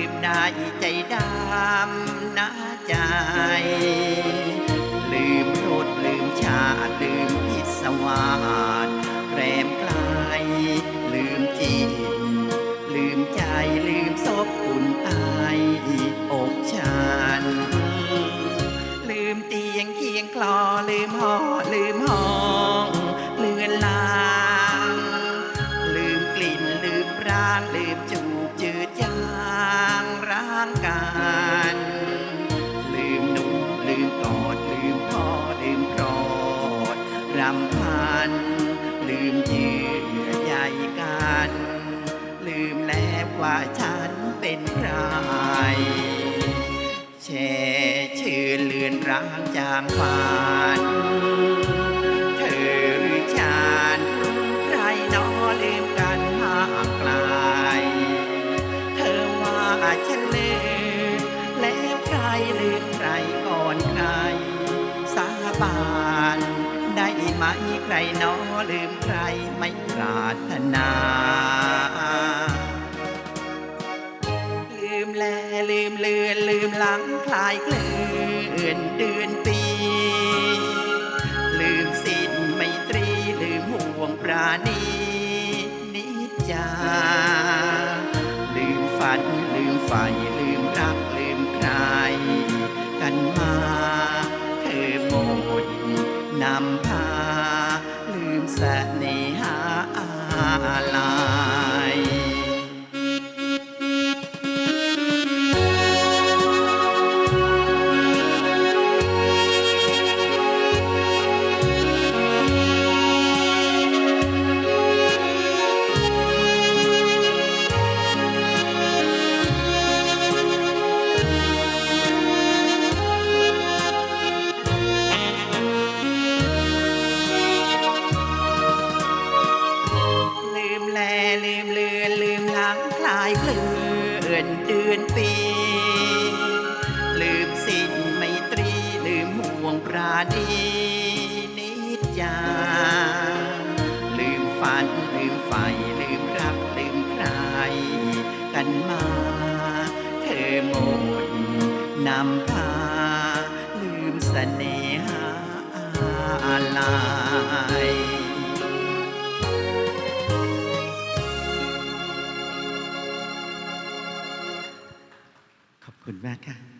ลืมได้ใจดำนะใจ ลืมรถลืมชาลืมพิศวาสแรมไกลลืมจิตลืมใจลืมซบอุ่นไออกฉันลืมเตียงเคียงคลอลืมห่อลืมห้องเลือนลาง ลืมกลิ่นลืมร่างลืมจุ ว่าฉันเป็นใครแช่ชื่อเลือนร้างจางฝันเธอหรือฉันใครนอลืมกันมางไกลเธอว่าฉันลืมแล้วใครลืมใครก่อนใคร สาบานได้ไหมใครนอลืมใครไม่ปรารถนา มเลือนลืมหลังคลายเคลื่อนเดือนปี ลืมสิ้นไมตรีลืมห่วงปราณีนิจจาลืมฝันลืมไฟลืมรักลืมใครกันมา เธอหมดนำายเคลื่อนเดือนปี ลืมสิ้นไมตรี ลืมห่วงปราณีนิจจา ลืมฝัน ลืมไฟ ลืมรัก ลืมใคร กันมา เธอหมดนำพา ลืมเสน่หาอะไร คุณมากค่ะ